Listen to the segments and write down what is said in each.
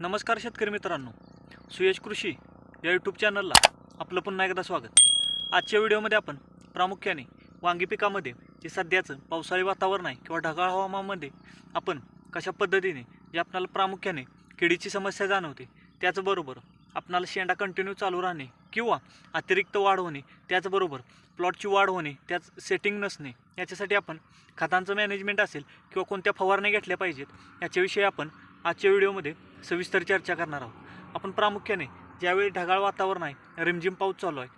नमस्कार शेतकरी मित्रांनो. सुयश कृषी या यूट्यूब चॅनलला आपलं पुन्हा एकदा स्वागत. आजच्या व्हिडिओमध्ये आपण प्रामुख्याने वांगी पिकामध्ये जे सध्याचं पावसाळी वातावरण आहे किंवा ढगाळ हवामानामध्ये आपण कशा पद्धतीने जे आपणाला प्रामुख्याने किडीची समस्या जाणवते त्याचबरोबर आपणाला शेंडा कंटिन्यू चालू राहणे किंवा अतिरिक्त वाढ होणे त्याचबरोबर प्लॉटची वाढ होणे त्याच सेटिंग नसणे याच्यासाठी आपण खतांचं मॅनेजमेंट असेल किंवा कोणत्या फवारण्या घेतल्या पाहिजेत याच्याविषयी आपण आजच्या व्हिडिओमध्ये सविस्तर चर्चा करणार आहोत. आपण प्रामुख्याने ज्यावेळी ढगाळ वातावरण आहे रिमझिम पाऊस चालू आहे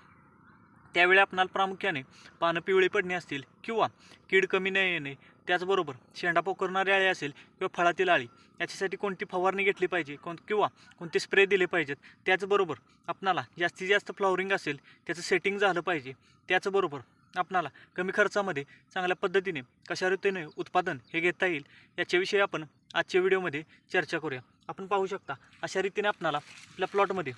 त्यावेळी आपणाला प्रामुख्याने पानं पिवळी पडणे असतील किंवा कीड कमी न येणे त्याचबरोबर शेंडा पोखरणारी आळी असेल किंवा फळातील आळी याच्यासाठी कोणती फवारणी घेतली पाहिजे कोण किंवा कोणते स्प्रे दिले पाहिजेत त्याचबरोबर आपणाला जास्तीत जास्त फ्लॉवरिंग असेल त्याचं सेटिंग झालं पाहिजे त्याचबरोबर आपणाला कमी खर्चामध्ये चांगल्या पद्धतीने कशा रीतीने उत्पादन हे घेता येईल याच्याविषयी आपण आजच्या व्हिडिओमध्ये चर्चा करूया. आपण पाहू शकता अशा रीतीने आपणाला आपल्या प्लॉटमध्ये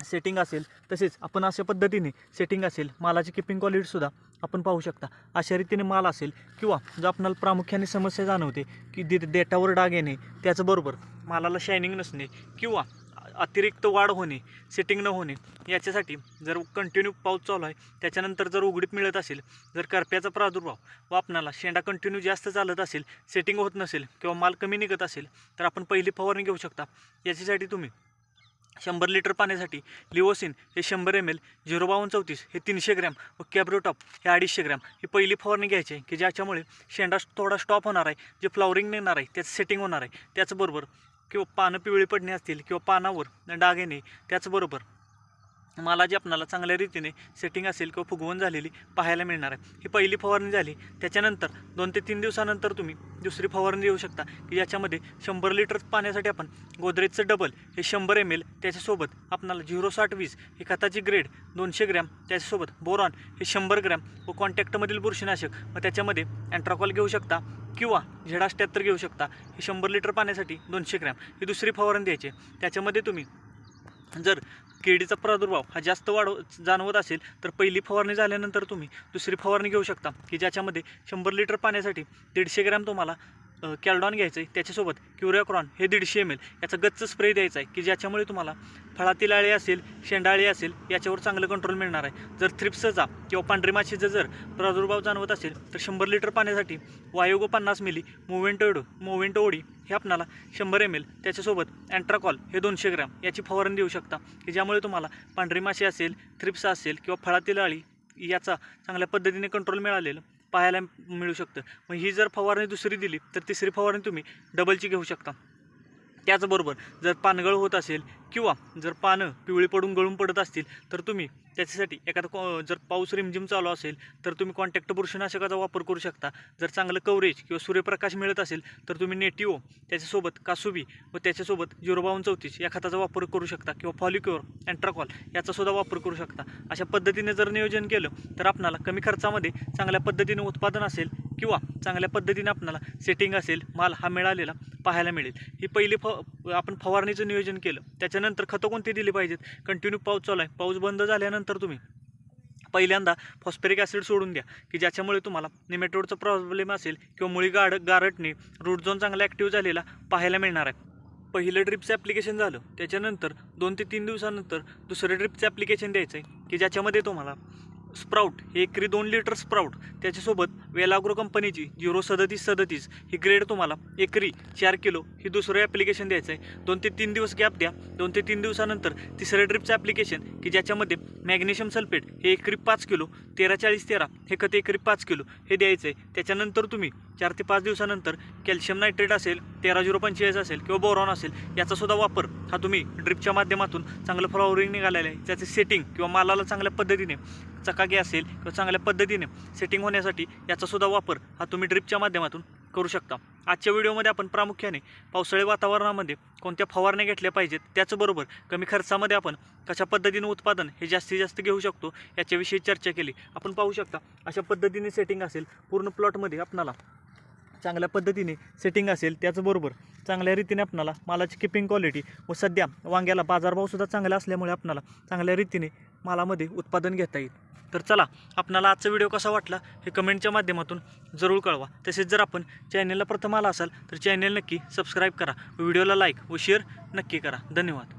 सेटिंग असेल तसेच आपण अशा पद्धतीने सेटिंग असेल मालाची किपिंग क्वालिटीसुद्धा आपण पाहू शकता. अशा रीतीने माल असेल किंवा जो आपणाला प्रामुख्याने समस्या जाणवते की दे देटावर डाग येणे त्याचबरोबर मालाला शायनिंग नसणे किंवा अतिरिक्त वाढ होणे सेटिंग न होणे याच्यासाठी जर कंटिन्यू पाऊस चालू आहे त्याच्यानंतर जर उघडीप मिळत असेल जर करप्याचा प्रादुर्भाव व आपणाला शेंडा कंटिन्यू जास्त चालत असेल सेटिंग होत नसेल किंवा माल कमी निघत असेल तर आपण पहिली फवारणी घेऊ शकता. याच्यासाठी तुम्ही शंभर लिटर पाण्यासाठी लिओसिन हे शंभर एम एल झिरो बावन्न चौतीस हे तीनशे ग्रॅम व कॅब्रोटॉप हे अडीचशे ग्रॅम ही पहिली फवारणी घ्यायची आहे की ज्याच्यामुळे शेंडा थोडा स्टॉप होणार आहे जे फ्लॉवरिंग निघणार आहे त्याचं सेटिंग होणार आहे. त्याचबरोबर किंवा पानं पिवळी पडणे असतील किंवा पानावर डाग येणे त्याचबरोबर मला जी आपणाला चांगल्या रीतीने सेटिंग असेल किंवा फुगवून झालेली पाहायला मिळणार आहे. ही पहिली फवारणी झाली. त्याच्यानंतर दोन ते तीन दिवसानंतर तुम्ही दुसरी फवारणी देऊ शकता. की याच्यामध्ये शंभर लिटर पाण्यासाठी आपण गोदरेजचं डबल हे शंभर एम एल त्याच्यासोबत आपणाला झिरो साठ वीस हे खताची ग्रेड दोनशे ग्रॅम त्याच्यासोबत बोरॉन हे शंभर ग्रॅम व कॉन्टॅक्टमधील बुरशीनाशक. व त्याच्यामध्ये अँट्राकॉल घेऊ शकता किंवा झेड अष्ट्याहत्तर घेऊ शकता. हे शंभर लिटर पाण्यासाठी दोनशे ग्रॅम ही दुसरी फवारणी द्यायची त्याच्यामध्ये तुम्ही जर किडीचा प्रादुर्भाव हा जास्त वाढ जाणवत असेल तर पहिली फवारणी झाल्यानंतर तुम्ही दुसरी फवारणी घेऊ शकता. की ज्याच्यामध्ये शंभर लिटर पाण्यासाठी दीडशे ग्रॅम तुम्हाला कॅल्डॉन घ्यायचं आहे त्याच्यासोबत क्युरियाक्रॉन हे दीडशे एम एल याचा गच्च स्प्रे द्यायचा आहे की ज्याच्यामुळे तुम्हाला फळातील आळी असेल शेंडाळी असेल याच्यावर चांगलं कंट्रोल मिळणार आहे. जर थ्रिप्सचा किंवा पांढरी माशीचा जर प्रादुर्भाव जाणवत असेल तर शंभर लिटर पाण्यासाठी वायोगो पन्नास मिली मोव्हेंटोडो मोवेंटो ओडी हे आपणाला शंभर एम एल त्याच्यासोबत अँट्राकॉल हे दोनशे ग्रॅम याची फवारणी देऊ शकता की ज्यामुळे तुम्हाला पांढरी माशी असेल थ्रिप्स असेल किंवा फळातील आळी याचा चांगल्या पद्धतीने कंट्रोल मिळालेलं. पाहायला मिळू शकतं. मग ही जर फवारणी दुसरी दिली तर तिसरी फवारणी तुम्ही डबलची घेऊ शकता. त्याचबरोबर जर पानगळ होत असेल किंवा जर पानं पिवळी पडून गळून पडत असतील तर तुम्ही त्याच्यासाठी एखादा कॉ जर पाऊस रिमझिम चालू असेल तर तुम्ही कॉन्टॅक्ट बुरशीनाशकाचा वापर करू शकता. जर चांगलं कवरेज किंवा सूर्यप्रकाश मिळत असेल तर तुम्ही नेटिओ त्याच्यासोबत कासुबी व त्याच्यासोबत झिरो बावन्न चौतीस या खताचा वापर करू शकता किंवा फॉलिक्युअर अँट्राकॉल याचासुद्धा वापर करू शकता. अशा पद्धतीने जर नियोजन केलं तर आपणाला कमी खर्चामध्ये चांगल्या पद्धतीने उत्पादन असेल किंवा चांगल्या पद्धतीने आपणाला सेटिंग असेल माल हा मिळालेला पाहायला मिळेल. ही पहिली फ आपण फवारणीचं नियोजन केलं. त्याच्यानंतर खतं कोणती दिली पाहिजेत? कंटिन्यू पाऊस चालू आहे. पाऊस बंद झाल्यानंतर तुम्ही पहिल्यांदा फॉस्फेरिक ॲसिड सोडून द्या की ज्याच्यामुळे तुम्हाला निमेटोडचा प्रॉब्लेम असेल किंवा मुळी गाड गारटणे रूट झोन चांगला ॲक्टिव्ह झालेला पाहायला मिळणार आहे. पहिलं ड्रिपचं ॲप्लिकेशन झालं. त्याच्यानंतर दोन ते तीन दिवसानंतर दुसरं ड्रिपचं ॲप्लिकेशन द्यायचं आहे की ज्याच्यामध्ये तुम्हाला स्प्राऊट हे एकरी दोन लिटर स्प्राऊट त्याच्यासोबत वेलाग्रो कंपनीची झिरो सदतीस सदतीस ही ग्रेड तुम्हाला एकरी चार किलो ही दुसरं ॲप्लिकेशन द्यायचं आहे दोन ते तीन दिवस गॅप द्या दोन ते तीन दिवसानंतर तिसरं ड्रिपचं ॲप्लिकेशन की ज्याच्यामध्ये मॅग्नेशियम सल्फेट हे एकरी पाच किलो तेरा चाळीस तेरा हे खत एकरी पाच किलो हे द्यायचं आहे त्याच्यानंतर तुम्ही चार ते पाच दिवसानंतर कॅल्शियम नायट्रेट असेल तेरा झिरो पंचेचाळीस असेल किंवा बोरॉन असेल याचासुद्धा वापर हा तुम्ही ड्रिपच्या माध्यमातून चांगलं फ्लॉवरिंग निघालेलं आहे. त्याचे सेटिंग किंवा मालाला चांगल्या पद्धतीने चकाकी असेल किंवा चांगल्या पद्धतीने सेटिंग होण्यासाठी याचासुद्धा वापर हा तुम्ही ड्रिपच्या माध्यमातून करू शकता. आजच्या व्हिडिओमध्ये आपण प्रामुख्याने पावसाळी वातावरणामध्ये कोणत्या फवारण्या घेतल्या पाहिजेत त्याचबरोबर कमी खर्चामध्ये आपण कशा पद्धतीने उत्पादन हे जास्तीत जास्त घेऊ शकतो याच्याविषयी चर्चा केली. आपण पाहू शकता अशा पद्धतीने सेटिंग असेल पूर्ण प्लॉटमध्ये आपणाला चांगल्या पद्धतीने सेटिंग असेल त्याचबरोबर चांगल्या रीतीने आपणाला मालाची किपिंग क्वालिटी व सध्या वांग्याला बाजारभावसुद्धा चांगला असल्यामुळे आपणाला चांगल्या रीतीने मालामध्ये उत्पादन घेता येईल. तर चला आपणाला आजचा व्हिडिओ कसा वाटला हे कमेंटच्या माध्यमातून जरूर कळवा. तसेच जर आपण चॅनेलला प्रथम आला असाल तर चॅनेल नक्की सबस्क्राईब करा. व्हिडिओला लाईक व शेअर नक्की करा. धन्यवाद.